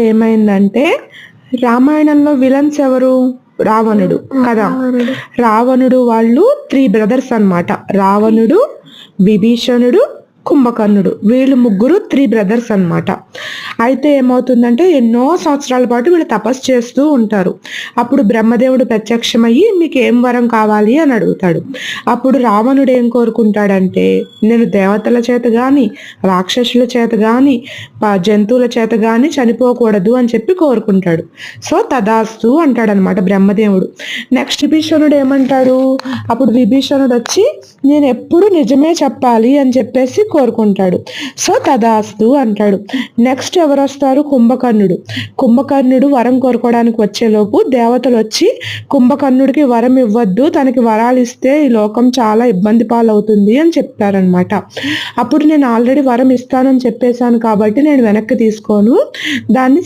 ఏమైందంటే రామాయణంలో విలన్స్ ఎవరు? రావణుడు. కదా? రావణుడు. వాళ్ళు త్రీ బ్రదర్స్ అన్నమాట. రావణుడు విభీషణుడు కుంభకర్ణుడు. వీళ్ళు ముగ్గురు త్రీ బ్రదర్స్ అనమాట అయితే ఏమవుతుందంటే ఎన్నో సంవత్సరాల పాటు వీళ్ళు తపస్సు చేస్తూ ఉంటారు. అప్పుడు బ్రహ్మదేవుడు ప్రత్యక్షమయ్యి మీకు ఏం వరం కావాలి? అని అడుగుతాడు. అప్పుడు రావణుడు ఏం కోరుకుంటాడంటే నేను దేవతల చేత కానీ రాక్షసుల చేత కానీ జంతువుల చేత కానీ చనిపోకూడదు అని చెప్పి కోరుకుంటాడు. సో తదాస్తు అంటాడనమాట బ్రహ్మదేవుడు. నెక్స్ట్ విభీషణుడు ఏమంటాడు? అప్పుడు విభీషణుడు వచ్చి నేను ఎప్పుడు నిజమే చెప్పాలి అని చెప్పేసి కోరుకుంటాడు. సో తదాస్తు అంటాడు నెక్స్ట్ ఎవరు వస్తారు కుంభకర్ణుడు. కుంభకర్ణుడు వరం కోరుకోవడానికి వచ్చేలోపు దేవతలు వచ్చి కుంభకర్ణుడికి వరం ఇవ్వద్దు తనకి వరాలు ఇస్తే ఈ లోకం చాలా ఇబ్బంది పాలవుతుంది అని చెప్తారనమాట అప్పుడు నేను ఆల్రెడీ వరం ఇస్తానని చెప్పేశాను కాబట్టి నేను వెనక్కి తీసుకోను. దాన్ని